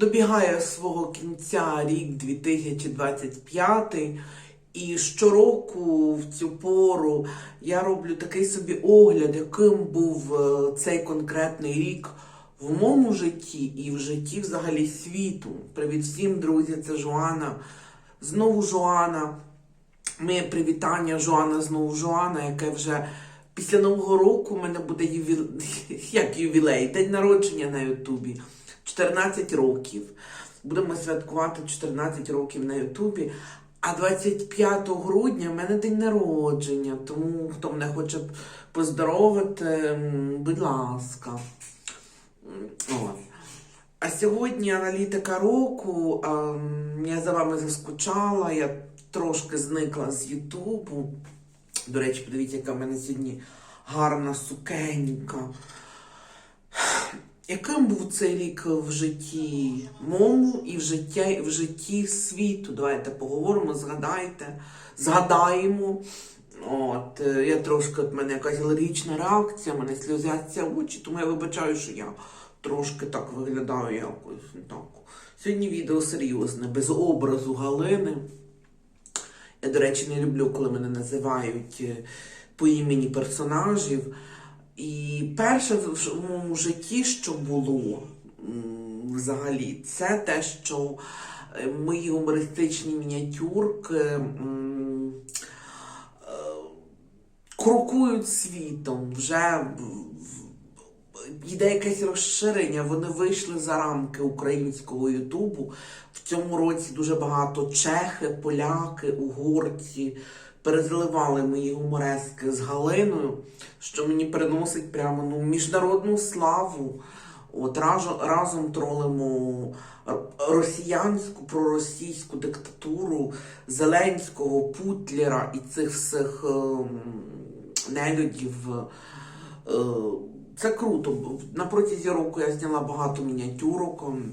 Добігає свого кінця рік 2025, і щороку в цю пору я роблю такий собі огляд, яким був е, цей конкретний рік в моєму житті і в житті взагалі світу. Привіт всім, друзі! Це Жоана. Знову Жоана. Моє привітання Жоана знову Жоана, яке вже після Нового року у мене буде ювіл... як ювілей, день народження на Ютубі. 14 років. Будемо святкувати 14 років на Ютубі. А 25 грудня в мене день народження. Тому хто мене хоче поздоровити, будь ласка. А сьогодні аналітика року. Я за вами заскучала, я трошки зникла з Ютубу. До речі, подивіться, яка в мене сьогодні гарна сукенька. Яким був цей рік в житті моєму і в житті, в житті світу? Давайте поговоримо, згадайте, згадаємо. От, е, я трошки от мене якась алергічна реакція, мене сльозяться очі, тому я вибачаю, що я трошки так виглядаю якось. ну, Так. Сьогодні відео серйозне, без образу Галини. Я, до речі, не люблю, коли мене називають е, по імені персонажів. І перше в моєму житті, що було взагалі, це те, що е, мої гумористичні мініатюрки е, крокують світом. Вже йде якесь розширення. Вони вийшли за рамки українського Ютубу. В цьому році дуже багато чехи, поляки, угорці перезаливали мої гуморески з Галиною, що мені приносить прямо ну, міжнародну славу. От разом, разом тролимо росіянську, проросійську диктатуру Зеленського, Путлера і цих всіх ем, нелюдів. Е, Це круто. На протязі року я зняла багато мініатюрок. ем,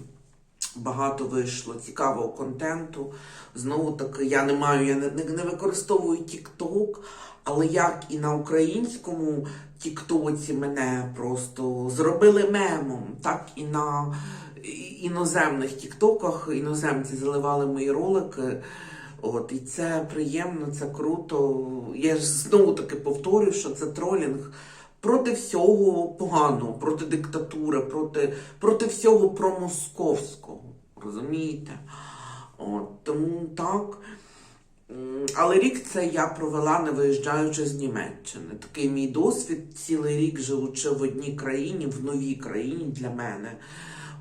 Багато вийшло цікавого контенту. Знову таки, я не маю, я не, не, використовую TikTok, але як і на українському Тіктоці мене просто зробили мемом, так і на іноземних Тіктоках іноземці заливали мої ролики. От, і це приємно, це круто. Я ж знову таки повторюю, що це тролінг проти всього поганого, проти диктатури, проти, проти всього промосковського. Розумієте? От, тому так. Але рік це я провела, не виїжджаючи з Німеччини. Такий мій досвід цілий рік живучи в одній країні, в новій країні для мене.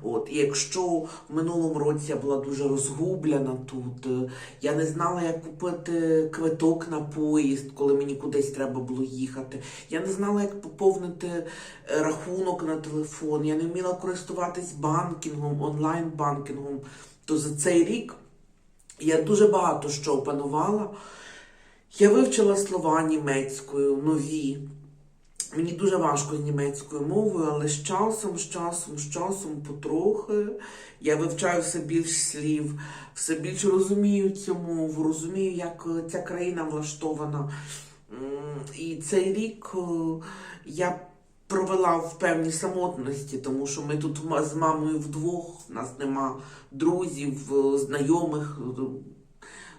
От, і якщо в минулому році я була дуже розгублена тут, е, я не знала, як купити квиток на поїзд, коли мені кудись треба було їхати. Я не знала, як поповнити е, рахунок на телефон. Я не вміла користуватись банкінгом, онлайн-банкінгом. То за цей рік я дуже багато що опанувала. Я вивчила слова німецькою, нові. Мені дуже важко з німецькою мовою, але з часом, з часом, з часом, потрохи я вивчаю все більш слів, все більше розумію цю мову, розумію, як е, ця країна влаштована. І цей рік е, я провела в певній самотності, тому що ми тут з мамою вдвох, у нас нема друзів, е, знайомих.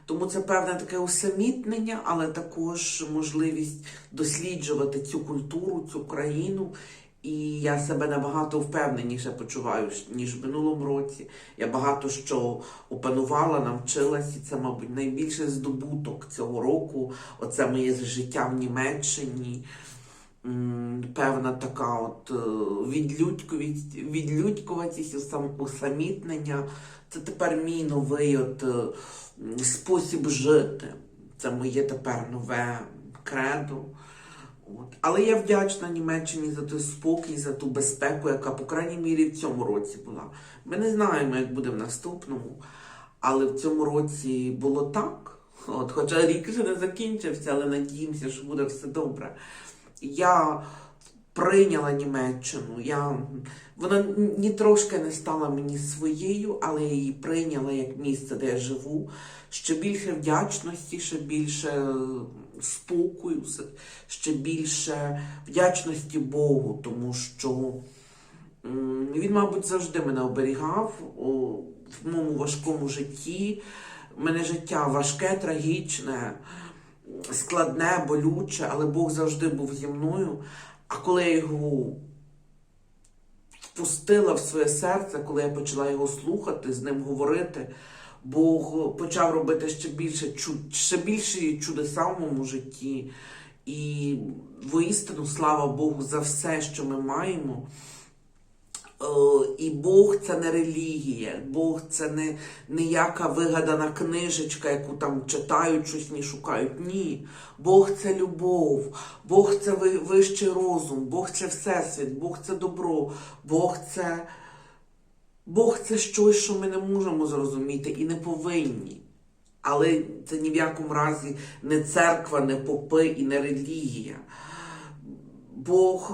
Тому це певне таке усамітнення, але також можливість досліджувати цю культуру, цю країну. І я себе набагато впевненіше почуваю, ніж в минулому році. Я багато що опанувала, навчилась, і це, мабуть, найбільший здобуток цього року. Оце моє життя в Німеччині. Певна така от е, відлюдькуватість, усамітнення. Це тепер мій новий от, е, спосіб жити. Це моє тепер нове кредо. От. Але я вдячна Німеччині за той спокій, за ту безпеку, яка, по крайній мірі, в цьому році була. Ми не знаємо, як буде в наступному, але в цьому році було так. От, хоча рік ще не закінчився, але надіємося, що буде все добре. Я прийняла Німеччину. Я, вона ні трошки не стала мені своєю, але я її прийняла як місце, де я живу. Ще більше вдячності, ще більше е, спокою, ще більше вдячності Богу, тому що Він, мабуть, завжди мене оберігав в моєму важкому житті. У мене життя важке, трагічне, складне, болюче, але Бог завжди був зі мною. А коли я його впустила в своє серце, коли я почала його слухати, з ним говорити, Бог почав робити ще більше ще більші чудеса в моєму житті. І воістину, слава Богу, за все, що ми маємо. Е, І Бог це не релігія, Бог це не ніяка вигадана книжечка, яку там читають, щось не шукають. Ні. Бог це любов, Бог це вищий розум, Бог це всесвіт, Бог це добро, Бог це. Бог це щось, що ми не можемо зрозуміти і не повинні. Але це ні в якому разі не церква, не попи і не релігія. Бог,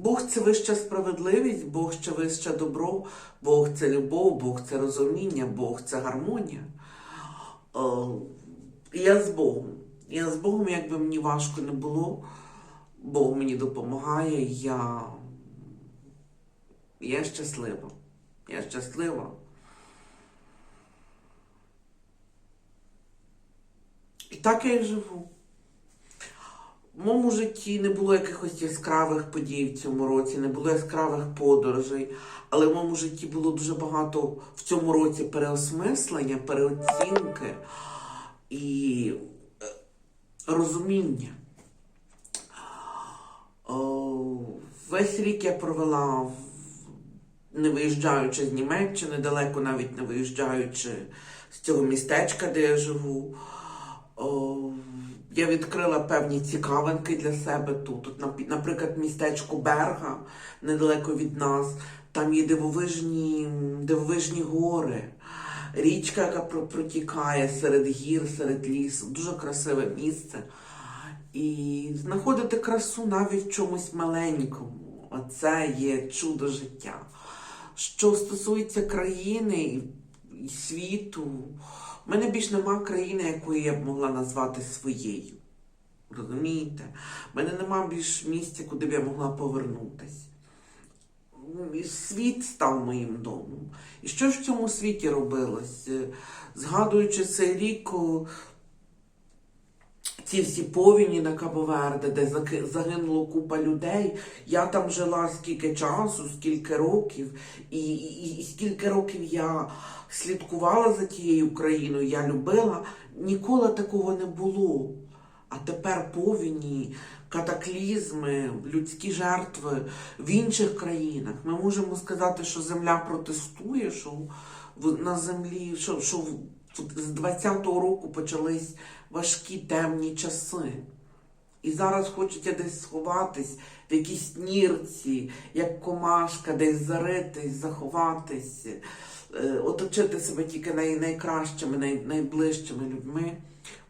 Бог це вища справедливість, Бог це вище добро, Бог це любов, Бог це розуміння, Бог це гармонія. Я з Богом. Я з Богом, як би мені важко не було, Бог мені допомагає, я, я щаслива. Я щаслива. І так я і живу. В моєму житті не було якихось яскравих подій в цьому році, не було яскравих подорожей, але в моєму житті було дуже багато в цьому році переосмислення, переоцінки і е, розуміння. Весь рік я провела не виїжджаючи з Німеччини, далеко навіть не виїжджаючи з цього містечка, де я живу. Я відкрила певні цікавинки для себе тут. Тут, наприклад, містечко Берга, недалеко від нас. Там є дивовижні, дивовижні гори, річка, яка протікає серед гір, серед лісу. Дуже красиве місце. І знаходити красу навіть в чомусь маленькому. Оце є чудо життя. Що стосується країни і- світу, мене більш нема країни, якої я б могла назвати своєю. Розумієте? В мене нема більш місця, куди б я могла повернутися. Світ став моїм домом. І що ж в цьому світі робилось? Е, Згадуючи цей рік, ці всі повіні на Кабоверде, де загинуло купа людей. Я там жила скільки часу, скільки років, і, і, і скільки років я слідкувала за тією країною, я любила. Ніколи такого не було. А тепер повіні, катаклізми, людські жертви в інших країнах. Ми можемо сказати, що земля протестує, що на землі, що, що з 20-го року почались важкі темні часи. І зараз хочеться десь сховатись в якійсь нірці, як комашка, десь заритись, заховатись, е, оточити себе тільки най, найкращими, най, найближчими людьми.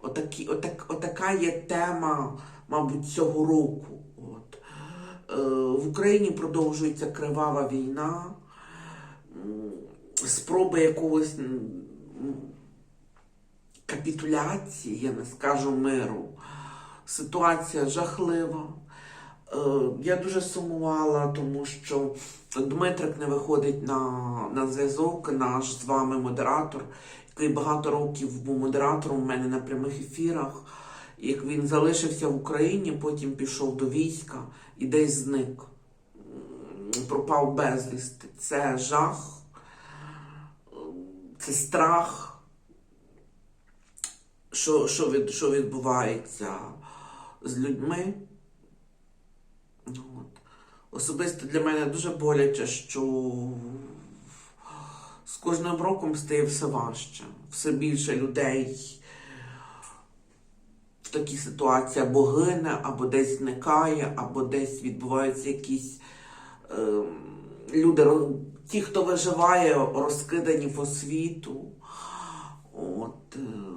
Отакі, отак, отака є тема, мабуть, цього року. От. Е, в Україні продовжується кривава війна, спроби якогось капітуляції, я не скажу миру. Ситуація жахлива. Е, Я дуже сумувала, тому що Дмитрик не виходить на, на зв'язок, наш з вами модератор, який багато років був модератором у мене на прямих ефірах. Як він залишився в Україні, потім пішов до війська і десь зник. Пропав безвісти. Це жах, це страх що, що, від, що відбувається з людьми. От. Особисто для мене дуже боляче, що з кожним роком стає все важче. Все більше людей в такій ситуації або гине, або десь зникає, або десь відбуваються якісь е, люди, ті, хто виживає, розкидані по світу. От, е,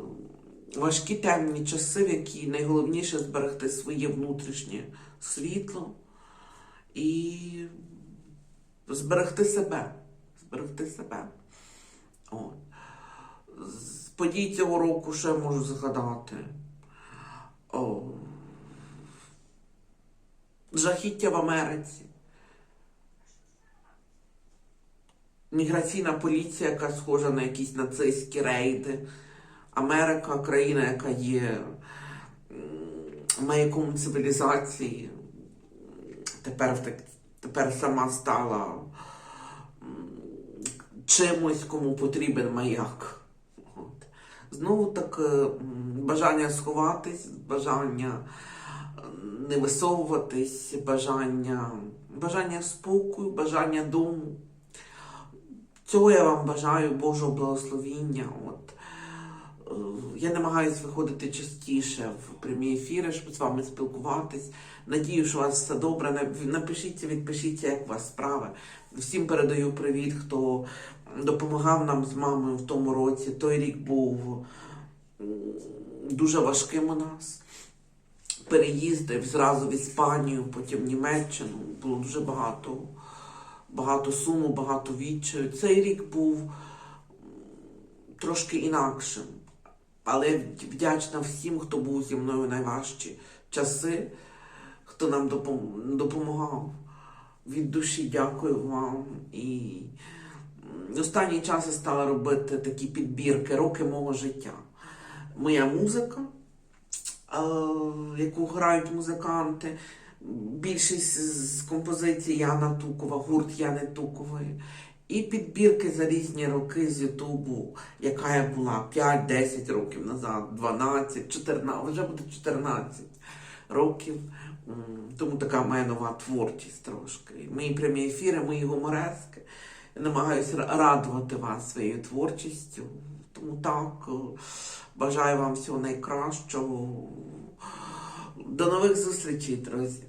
важкі темні часи, в які найголовніше зберегти своє внутрішнє світло і зберегти себе. Зберегти себе. От. З подій цього року ще можу згадати. О, жахіття в Америці. міграційна поліція, яка схожа на якісь нацистські рейди. Америка країна, яка є маяком цивілізації. Тепер, тепер сама стала чимось, кому потрібен маяк. Знову так е, бажання сховатись, бажання не висовуватись, бажання, бажання спокою, бажання дому. Цього я вам бажаю Божого благословіння. От. Е, Я намагаюся виходити частіше в прямі ефіри, щоб з вами спілкуватись. Надію, що у вас все добре. Напишіться, відпишіться, як у вас справи. Всім передаю привіт, хто допомагав нам з мамою в тому році. Той рік був дуже важким у нас. Переїздив зразу в Іспанію, потім в Німеччину. Було дуже багато, багато суму, багато відчаю. Цей рік був трошки інакшим. Але вдячна всім, хто був зі мною найважчі часи, хто нам допомагав. Від душі дякую вам. І останній час я стала робити такі підбірки роки мого життя. Моя музика, е, яку грають музиканти. Більшість з композицій Яна Тукова, гурт Яни Тукової. І підбірки за різні роки з Ютубу, яка я була 5-10 років назад, 12, 14, вже буде 14 років. Тому така моя нова творчість трошки. Мої прямі ефіри, мої гуморески. Я намагаюся радувати вас своєю творчістю. Тому так, е, бажаю вам всього найкращого. До нових зустрічей, друзі.